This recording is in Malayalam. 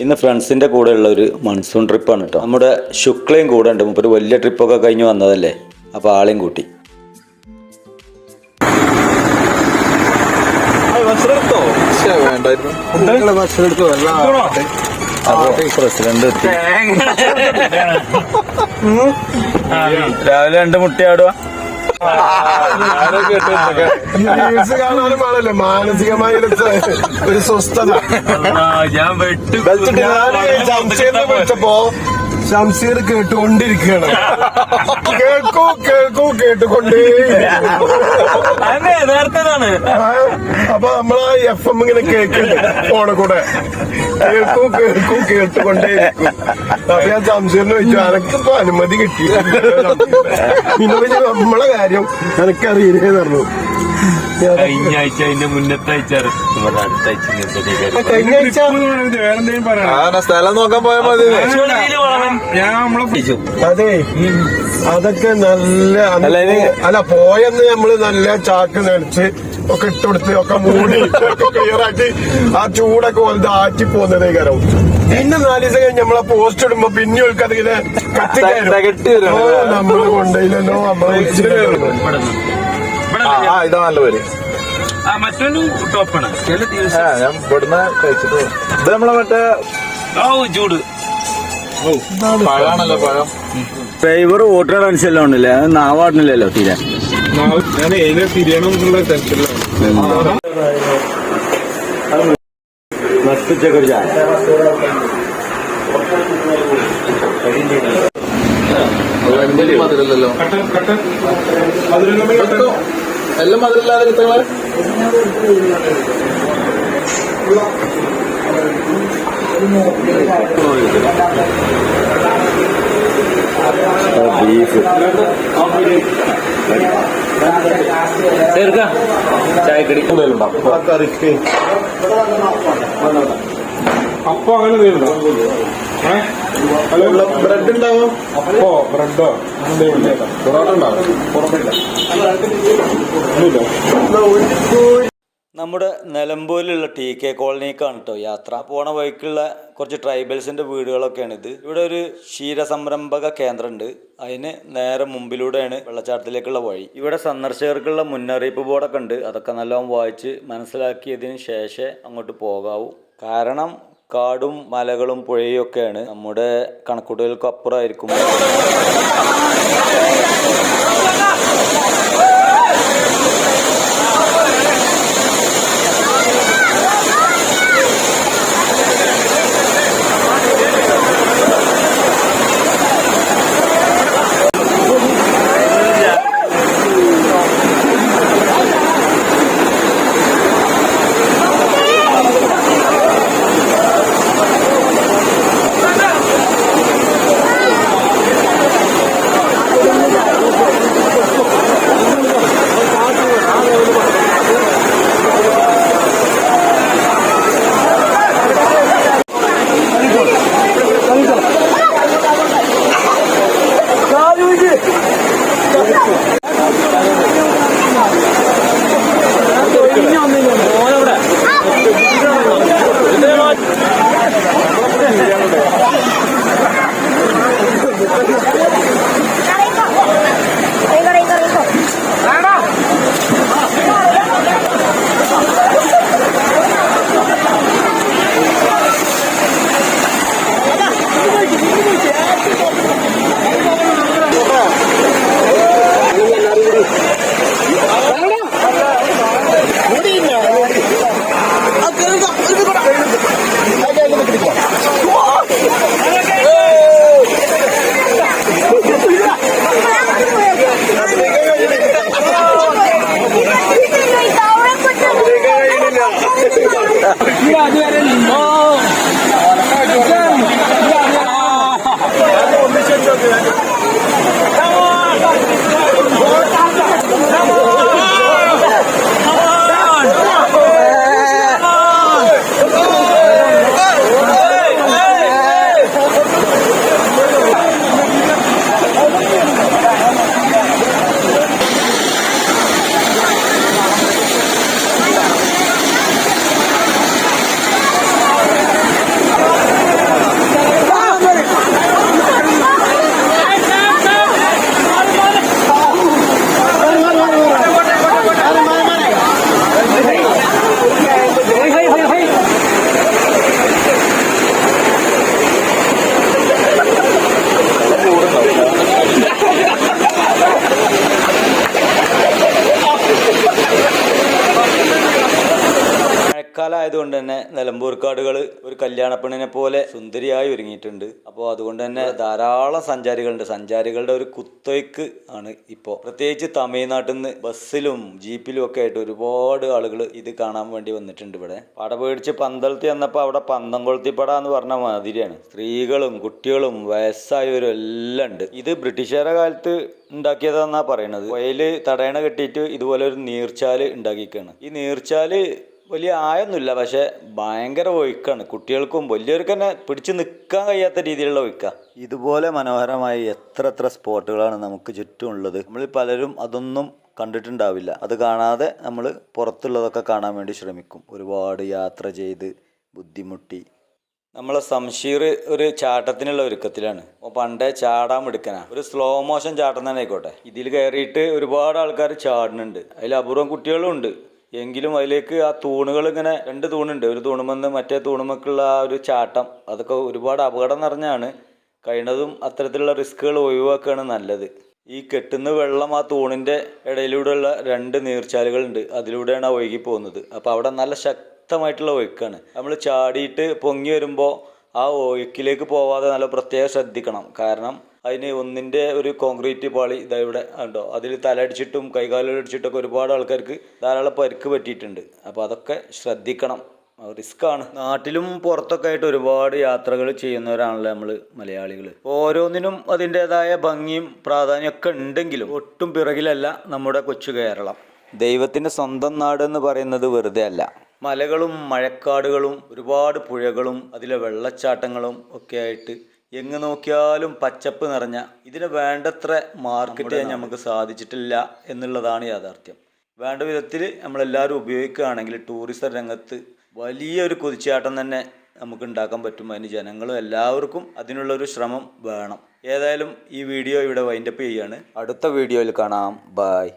ഇന്ന് ഫ്രണ്ട്സിന്റെ കൂടെ ഉള്ള ഒരു മൺസൂൺ ട്രിപ്പാണ് കേട്ടോ നമ്മുടെ ശുക്ലയും കൂടെ ഉണ്ട്. മുപ്പൊരു ഒരു വലിയ ട്രിപ്പൊക്കെ കഴിഞ്ഞ് വന്നതല്ലേ? അപ്പോൾ ആളെയും കൂട്ടി. പ്രസിഡന്റ് രാവിലെ രണ്ട് മുട്ടയാടുക റീൽസ് കാണാനും ആണല്ലോ മാനസികമായ ഒരു സ്വസ്ഥത. ഞാൻ വെട്ടു. ഞാൻ ശംസീറിനെ വിളിച്ചപ്പോ ശംസീർ കേട്ടുകൊണ്ടിരിക്കുകയാണ്. കേൾക്കൂ കേൾക്കൂ കേട്ടുകൊണ്ടേ. നേരത്തേതാണ് അപ്പൊ നമ്മൾ എഫ് എം ഇങ്ങനെ കേൾക്കുന്നു ഫോണ് കൂടെ. കേൾക്കൂ കേൾക്കൂ കേട്ടുകൊണ്ടേ അപ്പൊ ഞാൻ ശംസീറിന് ചോദിച്ചു അനക്കിപ്പോ അനുമതി കിട്ടി പിന്നെ പിന്നെ നമ്മളെ കാര്യം എനിക്കറിയില്ലേ പറഞ്ഞു. കഴിഞ്ഞ ആഴ്ച അതിന്റെ മുന്നത്തെ ആഴ്ച ഇവിടെ അടുത്ത ആഴ്ച ഇങ്ങനത്തെ കേറി. കഴിഞ്ഞ ആഴ്ച സ്ഥലം നോക്കാൻ പോയാൽ മതി. അതെ അതൊക്കെ നല്ല അല്ല പോയെന്ന് നമ്മൾ നല്ല ചാക്ക് നനച്ച് ഒക്കെ ഇട്ടുകൊടുത്ത് ഒക്കെ മൂടി ക്ലിയർ ആക്കി ആ ചൂടൊക്കെ വലുത് ആറ്റി പോകുന്നതേ കാരണം പിന്നെ നാല് ദിവസം കഴിഞ്ഞ് നമ്മളെ പോസ്റ്റ് ഇടുമ്പോ പിന്നെ ഓൾക്ക് അതിങ്ങനെ വരും. നമ്മൾ കൊണ്ടയില്ലല്ലോ നമ്മളെ ആ ഇതാ നല്ല പേര്. ആ മറ്റൊരു ടോപ്പാണ്. ചില ആ ദിവസം ഞാൻ ഇവിടുന്ന് കഴിച്ചിട്ട് ഇത് നമ്മളെ മറ്റേ ഓ ചൂട്. പഴാണല്ലോ പഴം. ഫേവർ വോട്ടർ അനുസരിച്ചല്ലോ ഉണ്ടല്ലേ? അത് നാവാടുന്നില്ലല്ലോ തീരെ. ഞാൻ ഏതിനെ തിരിയണം എന്നുള്ള ടെൻഷനിലാണ് നട്ടുച്ചൊക്കെ ചായ. മധുരല്ലോ എല്ലാം മധുരല്ലാതെ കിട്ടുന്നത് ബീഫ് ചായക്കടി. അപ്പൊ അങ്ങനെ നീണ്ടോ ഹലോ ബ്രെഡ് ഉണ്ടാവോ? ഓ ബ്രെഡോ? പൊറോട്ട ഉണ്ടാവും? നമ്മുടെ നിലമ്പൂരിലുള്ള ടി കെ കോളനിക്കാണ് കേട്ടോ യാത്ര. പോണ വഴിക്കുള്ള കുറച്ച് ട്രൈബൽസിന്റെ വീടുകളൊക്കെയാണ് ഇത് ഇവിടെ ഒരു ക്ഷീരസംരംഭക കേന്ദ്രമുണ്ട് അതിന് നേരെ മുമ്പിലൂടെയാണ് വെള്ളച്ചാട്ടത്തിലേക്കുള്ള വഴി. ഇവിടെ സന്ദർശകർക്കുള്ള മുന്നറിയിപ്പ് ബോർഡൊക്കെ ഉണ്ട് അതൊക്കെ നല്ലോണം വായിച്ച് മനസ്സിലാക്കിയതിന് ശേഷമേ അങ്ങോട്ട് പോകാവൂ. കാരണം കാടും മലകളും പുഴയും ഒക്കെയാണ്. നമ്മുടെ കണക്കൂട്ടലുകൾക്ക് ആയതുകൊണ്ട് തന്നെ നിലമ്പൂർ കാടുകൾ ഒരു കല്യാണപ്പെണ്ണിനെ പോലെ സുന്ദരിയായി ഒരുങ്ങിയിട്ടുണ്ട്. അപ്പോൾ അതുകൊണ്ട് തന്നെ ധാരാളം സഞ്ചാരികളുണ്ട്. സഞ്ചാരികളുടെ ഒരു കുത്തൊയ്ക്ക് ആണ് ഇപ്പോൾ. പ്രത്യേകിച്ച് തമിഴ്നാട്ടിൽ നിന്ന് ബസ്സിലും ജീപ്പിലും ഒക്കെ ആയിട്ട് ഒരുപാട് ആളുകൾ ഇത് കാണാൻ വേണ്ടി വന്നിട്ടുണ്ട് ഇവിടെ. പട പേടിച്ച് പന്തളത്തി വന്നപ്പോൾ അവിടെ പന്തം കൊളുത്തിപ്പട എന്ന് പറഞ്ഞ മാതിരിയാണ്. സ്ത്രീകളും കുട്ടികളും വയസ്സായവരും എല്ലാം ഉണ്ട്. ഇത് ബ്രിട്ടീഷുകാരുടെ കാലത്ത് ഉണ്ടാക്കിയതെന്നാ പറയണത് വയൽ തടയണ കെട്ടിയിട്ട് ഇതുപോലെ ഒരു നീർച്ചാൽ ഉണ്ടാക്കിക്കാണ് ഈ നീർച്ചാൽ വലിയ ആയൊന്നുമില്ല പക്ഷെ ഭയങ്കര ഒഴുക്കാണ്. കുട്ടികൾക്കും വലിയവർക്ക് തന്നെ പിടിച്ചു നിൽക്കാൻ കഴിയാത്ത രീതിയിലുള്ള ഒഴുക്ക. ഇതുപോലെ മനോഹരമായ എത്ര എത്ര സ്പോട്ടുകളാണ് നമുക്ക് ചുറ്റുമുള്ളത്. നമ്മൾ പലരും അതൊന്നും കണ്ടിട്ടുണ്ടാവില്ല. അത് കാണാതെ നമ്മൾ പുറത്തുള്ളതൊക്കെ കാണാൻ വേണ്ടി ശ്രമിക്കും. ഒരുപാട് യാത്ര ചെയ്ത് ബുദ്ധിമുട്ടി. നമ്മളെ സംശീർ ഒരു ചാട്ടത്തിനുള്ള ഒരുക്കത്തിലാണ്. അപ്പോൾ പണ്ടേ ചാടാൻ എടുക്കനാ ഒരു സ്ലോ മോഷൻ ചാട്ടം തന്നെ ആയിക്കോട്ടെ. ഇതിൽ കയറിയിട്ട് ഒരുപാട് ആൾക്കാർ ചാടുന്നുണ്ട്. അതിൽ അപൂർവം കുട്ടികളും ഉണ്ട്. എങ്കിലും അതിലേക്ക് ആ തൂണുകൾ ഇങ്ങനെ രണ്ട് തൂണുണ്ട്. ഒരു തൂണുമെന്ന് മറ്റേ തൂണുമൊക്കെയുള്ള ആ ഒരു ചാട്ടം. അതൊക്കെ ഒരുപാട് അപകടം നിറഞ്ഞാണ്. കഴിയുന്നതും അത്തരത്തിലുള്ള റിസ്കുകൾ ഒഴിവാക്കുകയാണ് നല്ലത്. ഈ കെട്ടുന്ന വെള്ളം ആ തൂണിന്റെ ഇടയിലൂടെയുള്ള രണ്ട് നീർച്ചാലുകളുണ്ട്. അതിലൂടെയാണ് ആ ഒഴുകി പോകുന്നത്. അപ്പോൾ അവിടെ നല്ല ശക്തമായിട്ടുള്ള ഒഴുക്കാണ്. നമ്മൾ ചാടിയിട്ട് പൊങ്ങി വരുമ്പോൾ ആ ഒഴുക്കിലേക്ക് പോവാതെ നല്ല പ്രത്യേകം ശ്രദ്ധിക്കണം. കാരണം അതിന് ഒന്നിന്റെ ഒരു കോൺക്രീറ്റ് പാളി ഇതാ ഇവിടെ ഉണ്ടോ അതിൽ തലയടിച്ചിട്ടും കൈകാലടിച്ചിട്ടൊക്കെ ഒരുപാട് ആൾക്കാർക്ക് ധാരാളം പരിക്ക് പറ്റിയിട്ടുണ്ട്. അപ്പോൾ അതൊക്കെ ശ്രദ്ധിക്കണം. റിസ്ക് ആണ്. നാട്ടിലും പുറത്തൊക്കെ ആയിട്ട് ഒരുപാട് യാത്രകൾ ചെയ്യുന്നവരാണല്ലോ നമ്മൾ മലയാളികൾ ഓരോന്നിനും അതിന്റെതായ ഭംഗിയും പ്രാധാന്യമൊക്കെ ഉണ്ടെങ്കിലും ഒട്ടും പിറകിലല്ല നമ്മുടെ കൊച്ചു കേരളം. ദൈവത്തിന്റെ സ്വന്തം നാട് എന്ന് പറയുന്നത് വെറുതെ അല്ല. മലകളും മഴക്കാടുകളും ഒരുപാട് പുഴകളും അതിലെ വെള്ളച്ചാട്ടങ്ങളും ഒക്കെ ആയിട്ട് എങ്ങ് നോക്കിയാലും പച്ചപ്പ് നിറഞ്ഞ ഇതിന് വേണ്ടത്ര മാർക്കറ്റ് ചെയ്യാൻ നമുക്ക് സാധിച്ചിട്ടില്ല എന്നുള്ളതാണ് യാഥാർത്ഥ്യം. വേണ്ട വിധത്തിൽ നമ്മളെല്ലാവരും ഉപയോഗിക്കുകയാണെങ്കിൽ ടൂറിസം രംഗത്ത് വലിയൊരു കുതിച്ചാട്ടം തന്നെ നമുക്ക് ഉണ്ടാക്കാൻ പറ്റും. അതിന് ജനങ്ങളും എല്ലാവർക്കും അതിനുള്ളൊരു ശ്രമം വേണം. ഏതായാലും ഈ വീഡിയോ ഇവിടെ വൈൻഡപ്പ് ചെയ്യാണ്. അടുത്ത വീഡിയോയിൽ കാണാം. ബായ്